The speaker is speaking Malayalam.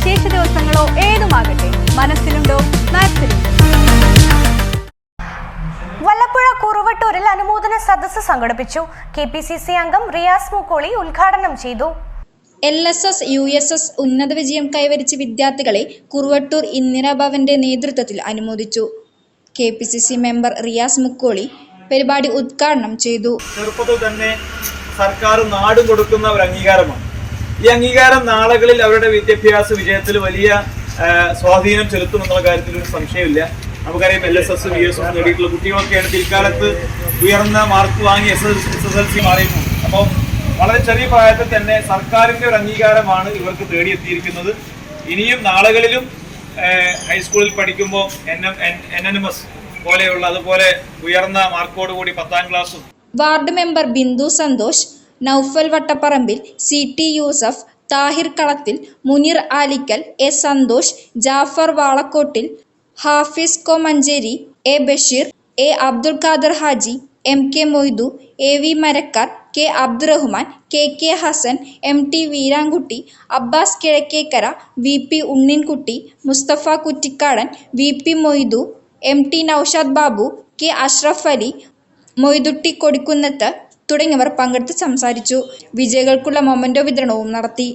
വിശേഷ ദിവസങ്ങളോ ഏതുമാകട്ടെ മനസ്സിലുണ്ടോ? വല്ലപ്പുഴ കുറുവട്ടൂരിൽ അനുമോദന സദസ്സ് സംഘടിപ്പിച്ചു. കെ പി സി സി അംഗം റിയാസ് മുക്കോളി ഉദ്ഘാടനം ചെയ്തു. L S S U S S ഉന്നത വിജയം കൈവരിച്ച വിദ്യാർത്ഥികളെ കുറുവട്ടൂർ ഇന്ദിരാഭവന്റെ നേതൃത്വത്തിൽ അനുമോദിച്ചു. K P C C member Riyas Mukkoli പരിപാടി ഉദ്ഘാടനം ചെയ്തു. ചെറുപ്പത്തിൽ തന്നെ സർക്കാർ നാടും കൊടുക്കുന്ന ഒരു അംഗീകാരമാണ്. ഈ അംഗീകാരം നാളുകളിൽ അവരുടെ വിദ്യാഭ്യാസ വിജയത്തിൽ വലിയ സ്വാധീനം ചെലുത്തുമെന്നുള്ള കാര്യത്തിൽ ഒരു സംശയമില്ല. നമുക്കറിയാം L S S V S S നേടിയിട്ടുള്ള കുട്ടികളൊക്കെയാണ് പിൽക്കാലത്ത് ഉയർന്ന മാർക്ക് വാങ്ങി S S S L C മാറിയിരുന്നു. അപ്പോൾ വളരെ ചെറിയ പ്രായത്തിൽ തന്നെ സർക്കാരിന്റെ ഒരു അംഗീകാരമാണ് ഇവർക്ക് തേടിയെത്തിയിരിക്കുന്നത്. ഇനിയും നാളുകളിലും ഹൈസ്കൂളിൽ പഠിക്കുമ്പോൾ എൻ എൻ എൻ എസ് പോലെയുള്ള അതുപോലെ ഉയർന്ന മാർക്കോട് കൂടി പത്താം ക്ലാസ്സും ward member Bindu Santhosh Noufal Vattapparambil C T Yusuf Thahir Kalathil Muneer Alikkal A Santhosh Jafar Valakkottil Hafis co Manjeri A Basheer A Abdul Khader Haji M K Moidu A V Marakkar K Abdurahman K K Hassan M T Veerankutty Abbas Kizhakkekara V P Unninkutty Musthafa Kuttikkadan V P Moidu M T Noushad Babu K Ashraf Ali Moidutty Kodikkunnath തുടങ്ങിയവർ പങ്കെടുത്ത് സംസാരിച്ചു. വിജയികൾക്കുള്ള മൊമെന്റോ വിതരണവും നടത്തി.